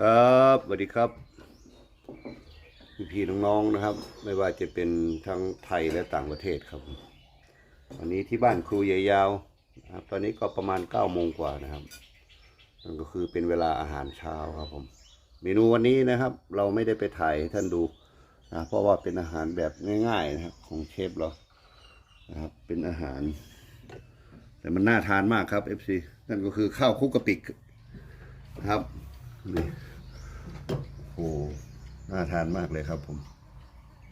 ครับสวัสดีครับพี่พี่ๆน้องๆนะครับ ไม่ว่าจะเป็นทั้งไทยและต่างประเทศครับ วันนี้ที่บ้านครูใหญ่ยาวนะครับตอนนี้ก็ประมาณเก้าโมงกว่านะครับนั่นก็คือเป็นเวลาอาหารเช้าครับผม เมนูวันนี้นะครับ เราไม่ได้ไปถ่ายให้ท่านดูนะเพราะว่าเป็นอาหารแบบง่ายๆนะครับ ของเชฟเรานะครับ เป็นอาหาร แต่มันน่าทานมากครับ FC นั่นก็คือข้าวคุกกะปินะครับ นี่โอ้น่าทานมากเลยครับผม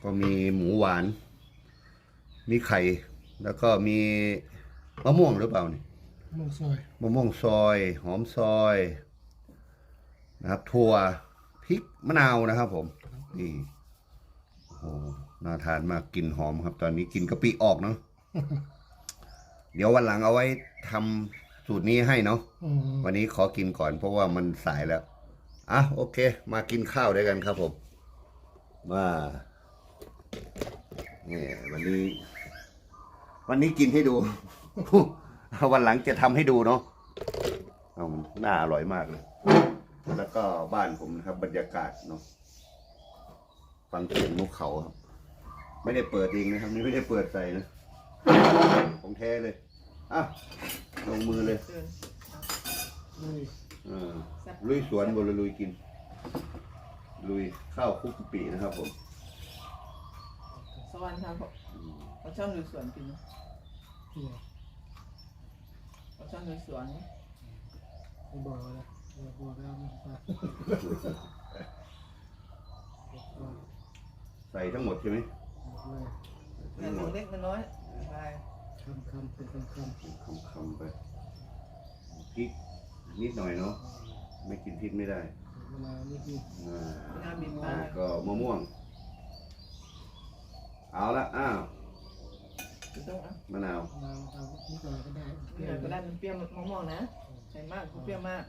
ก็มีหมูหวาน มีไข่ แล้วก็มีมะม่วงหรือเปล่านี่มองซอยมะม่วงซอย หอมซอย นะครับถั่วพริกมะนาวนะครับผม นี่โอ้โหน่าทานมากกลินหอมครับ ตอนนี้กลินกะปิออกเนาะเดี๋ยววันหลังเอาไว้ทำสูตรนี้ให้เนาะ อืม วันนี้ขอกินก่อนเพราะว่ามันสายแล้ว อะโอเค มากินข้าวด้วยกันครับผม มาเนี่ยวันนี้ วันนี้กินให้ดู วันหลังจะทำให้ดูเนาะเอามันน่าอร่อยมากเลย แล้วก็บ้านผมนะครับ บรรยากาศเนาะฟังเสียงนกเขาครับ ไม่ได้เปิดเองนะครับ นี่ไม่ได้เปิดใส่นะของแท้เลยอะลงมือเลย อ่าลุยสวนบนลุยกิน ลุยข้าวคลุกกะปินะครับผมสวรรค์ครับเขาช่องดูสวนกินนี่เขาช่องดูสวนไม่บอกแล้วบอกแล้วมันปลาใส่ทั้งหมดใช่ไหมเงินเล็กมันน้อยไปคำคำเป็นคำคำคำคำๆไปพริก นิดหน่อยเนาะไม่กินพริกไม่ได้เวลานี่คืออ่าน้ำบินไปแล้วก็มะม่วง เอาละอ้าวคือต้องอะมะนาวเราเอานี่ก่อนก็ได้นี่หน่อยก็ได้มันเปรี้ยวมะม่วงนะใส่มากเปรี้ยวมาก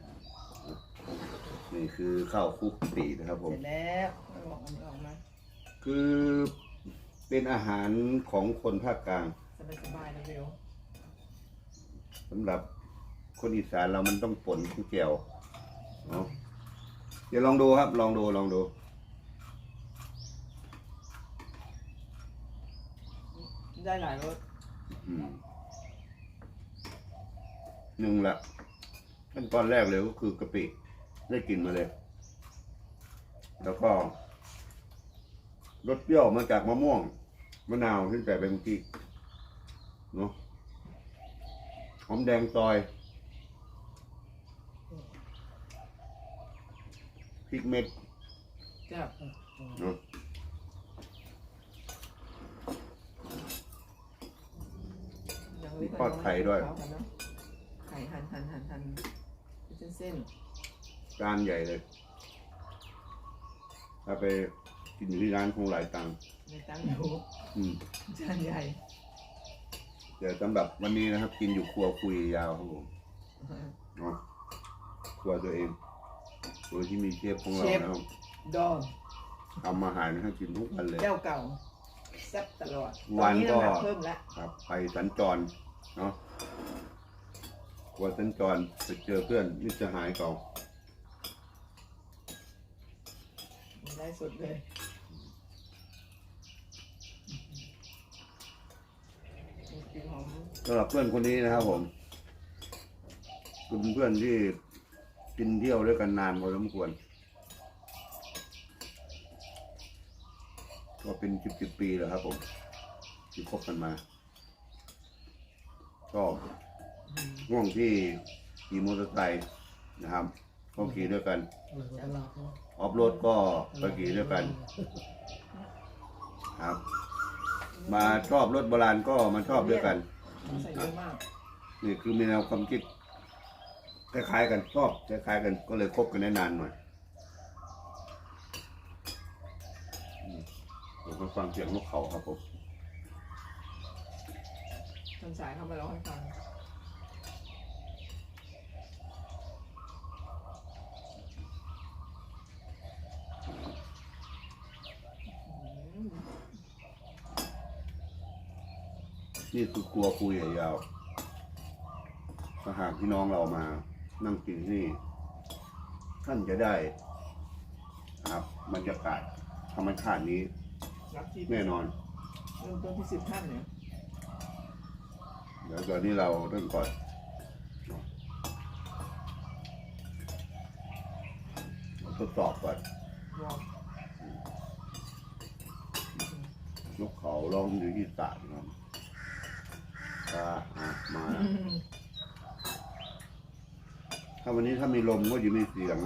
นี่คือข้าวคลุกกะปินะครับผเสมร็จแล้วมันออกมันออกมาคือเป็นอาหารของคนภาคกลางสบายสบายนะเบลสำหรับ คนอีสานเรามันต้องป่นทุกแก้วเนาะเดี๋ยวลองดูครับ ลองดูลองดูได้หลายรสอืมหนึ่งละขั้นตอนแรกเลยก็คือกะปิ ได้กลินมาเลย แล้วก็รสเปรี้ยวมาจากมะม่วง มะนาวที่แต่ไปเมื่อกี้เนาะหอมแดงซอย พริกเม็ดจ้าเนาะไข่หั่นหั่นหั่นหั่นเป็นเส้นจานใหญ่เลย ถ้าไปกินอยู่ที่ร้านคงหลายตังค์ในตั้งอยู่อืมจานใหญ่ เดี๋ยวสำหรับวันนี้นะครับ กินอยู่ครัวคุยยาวครับผมเนาะครัวตัวเอง โดยที่มีเชฟของเรานะครับดองทำอาหารให้กินทุกวันเลย เจ้าเก่าแซ่บตลอดวันก็ตอน้ำหนัเพิ่มแล้วครับไปสัญจรเนาะครัวสัญจรไปเจอเพื่อนมิตรสหายเก่าได้สุดเลยกลิ่นหอมสำหรับเพื่อนคนนี้นะครับผมเป็นเพื่อนที่ กินเที่ยวด้วยกันนานพอสมควร ก็เป็นสิบสิบปีแล้วครับผมที่คบกันมาก็ห่วงที่ขี่มอเตอร์ไซค์นะครับก็ขี่ด้วยกันอร่อยกว่าตลาดเขาออฟโรดก็ไปขี่ด้วยกันครับ มาชอบรถโบราณก็มาชอบด้วยกันใส่เยอะมากนี่คือมีแนวความคิด คล้ายๆกันชอบคล้ายๆกันก็เลยคบกันได้นานหน่อยอืมเดี๋ยวมาฟังเสียงนกเขาครับผมทำสายเข้ามาร้องให้ฟังอืมนี่คือครัวคุยยาวถ้าหากพี่น้องเรามา นั่งกินที่นี่ ท่านจะได้นะครับบรรยากาศธรรมชาตินี้ รับที่แน่นอน เริ่มต้นที่สิบท่านเนี่ยเดี๋ยวตอนนี้เราเริ่มก่อนเราทดสอบก่อนวอร์มนกเขาร้องอยู่ที่สระนะครับอ่าอะมาแล้ว ถ้าวันนี้ถ้ามีลมก็จะมีเสียง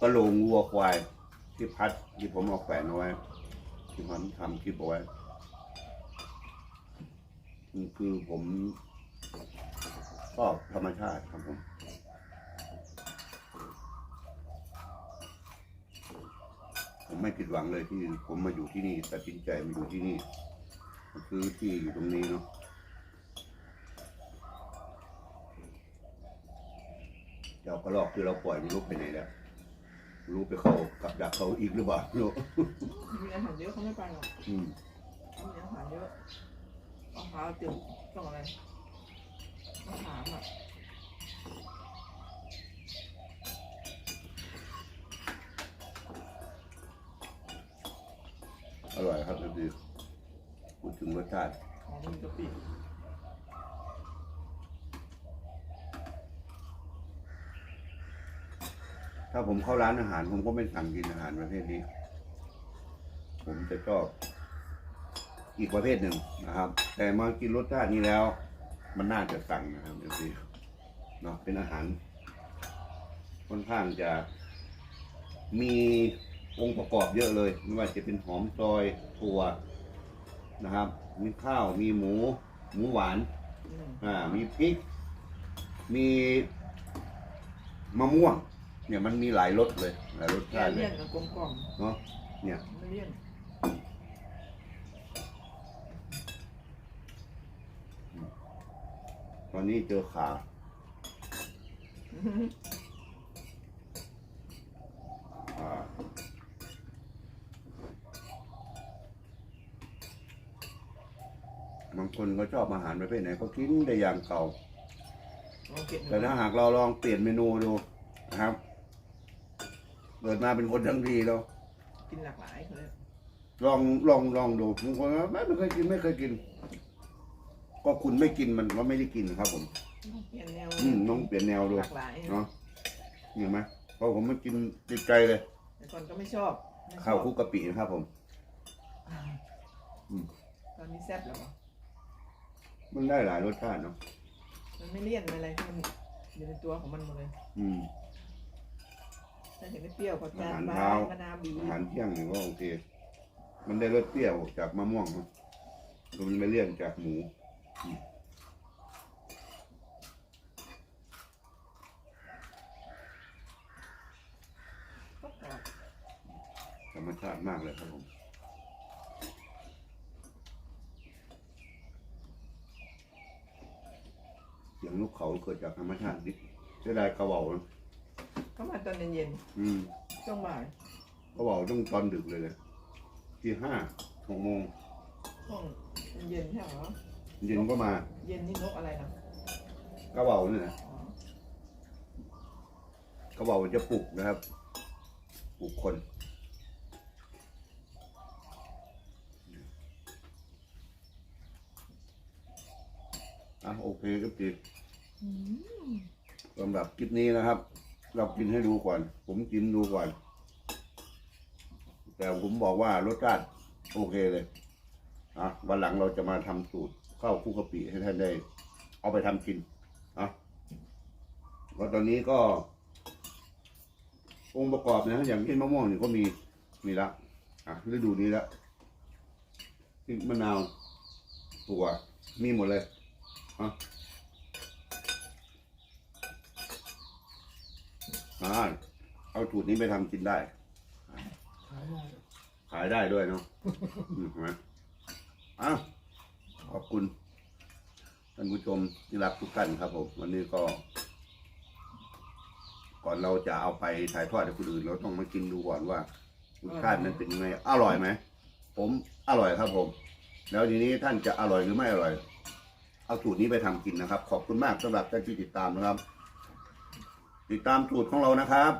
กระโหลงวัวควาย ที่พัดที่ผมเอาแขวนเอาไว้ ที่ผมทำคลิปเอาไว้คือผมชอบธรรมชาติครับผมผมไม่ผิดหวังเลยที่ผมมาอยู่ที่นี่ตัดสินใจมาอยู่ที่นี่คือที่อยู่ตรงนี้เนาะ เจ้าก ระรอกที่เราปล่อยมันลุกไปไหนแล้วรู้ไปเข้ากับดักเขาอีกหรือเปล่าไม่รู้มีอาหารเยอะเขาไม่ไปหรอกอืมเขามีอาหารเยอะมะพร้าวเจียวต้องอะไรมะขามอะอร่อยครับก็คือพูดถึงรสชาติของมันกะปิาผมเข้าร้านอาหาร ผมก็ไม่สั่งกินอาหารประเภทนี้ ผมจะชอบอีกประเภทหนึ่งนะครับ แต่มากินรสชาตินี้แล้ว มันน่าจะสั่งนะครับเดี๋ยวสิเนาะเป็นอาหาร ค่อนข้างจะมีองค์ประกอบเยอะเลย ไม่ว่าจะเป็นหอมซอยถั่วนะครับ มีข้าวมีหมู หมูหวานอ่ามีพริก มีมะม่วง เนี่ยมันมีหลายรสเลยหลายรสแกชาติเลเลี่ยยนกับกลมกล่อมเนาะเนี่ยไม่เลี่ยนตอนนี้เจอขาอ่าบางคนก็ชอบอาหารประเภทไหนก็กินได้อย่างเก่า ลองเก็บดูแต่ถ้าหากเราลองเปลี่ยนเมนูดูนะครับ เกิดมาเป็นคนทั้งทีแล้วกินหลากหลายเลยลองลองลองดูบางคนว่าไม่เคยกินไม่เคยกิน ก็คุณไม่กินมันก็ไม่ได้กินครับ ผม เปลี่ยนแนวอืมน้องเปลี่ยนแนวดูหลากหลายเนาะเห็นไหมเพราะผมไม่กินติดใจเลยแต่ก่อนก็ไม่ชอบไม่ชอบข้าวคลุกกะปินะครับ ผม อืม ตอนนี้แซ่บแล้วเหรอมันได้หลายรสชาติเนาะมันไม่เลี่ยนไม่อะไรที่มันอยู่ในตัวของมันหมดเลย อืม น่าจะไม่เปรี้ยวผักกาดอาหารบ้าเช้ามะนาวบีอาหารเที่ยงนี่ก็โอเค มันได้รสเปรี้ยวจากมะม่วงครับมันไม่เลี่ยนจากหมูอืมก็กรอบธรรมชาติมากเลยครับผมเสียงนกเขาเกิดจากธรรมชาติดิเสียดายกระเบานะ ก็มาตอนเย็นอืมๆช่วงบ่ายกระเบาต้องตอนดึกเลยเลยที่ห้าหกโมงช่วงเย็นใช่เหรอเย็นก็มาเย็นนี่นกอะไรนะกระเบาเนี่ยนะอ๋อกระเบาจะปลุกนะครับ ปลุกคนอะโอเคครับจีอืมสำหรับคลิปนี้นะครับ เรากินให้ดูก่อน ผมกินดูก่อน แต่ผมบอกว่ารสชาติโอเคเลยอะวันหลังเราจะมาทำสูตรข้าวคุกกะปิให้ท่านได้ เอาไปทำกินอะแล้วตอนนี้ก็ องค์ประกอบนะอย่างเช่นมะม่วงนี่ก็มีมีละอะฤดูนี้ละพริกมะนาวถั่วมีหมดเลยอะ อ่าเอาสูตรนี้ไปทำกินได้ ขายได้ขายได้ด้วยเนาะ อืมเห็นไหมอ้าวขอบคุณ ท่านผู้ชมที่รักทุกท่านครับผม วันนี้ก็ ก่อนเราจะเอาไปถ่ายทอดให้คนอื่น เราต้องมากินดูก่อนว่ารสชาตินั้นเป็นยังไง อร่อยไหม ผมอร่อยครับผม แล้วทีนี้ท่านจะอร่อยหรือไม่อร่อย เอาสูตรนี้ไปทำกินนะครับ ขอบคุณมากสำหรับท่านที่ติดตามนะครับ ติดตามสูตรของเรานะครับ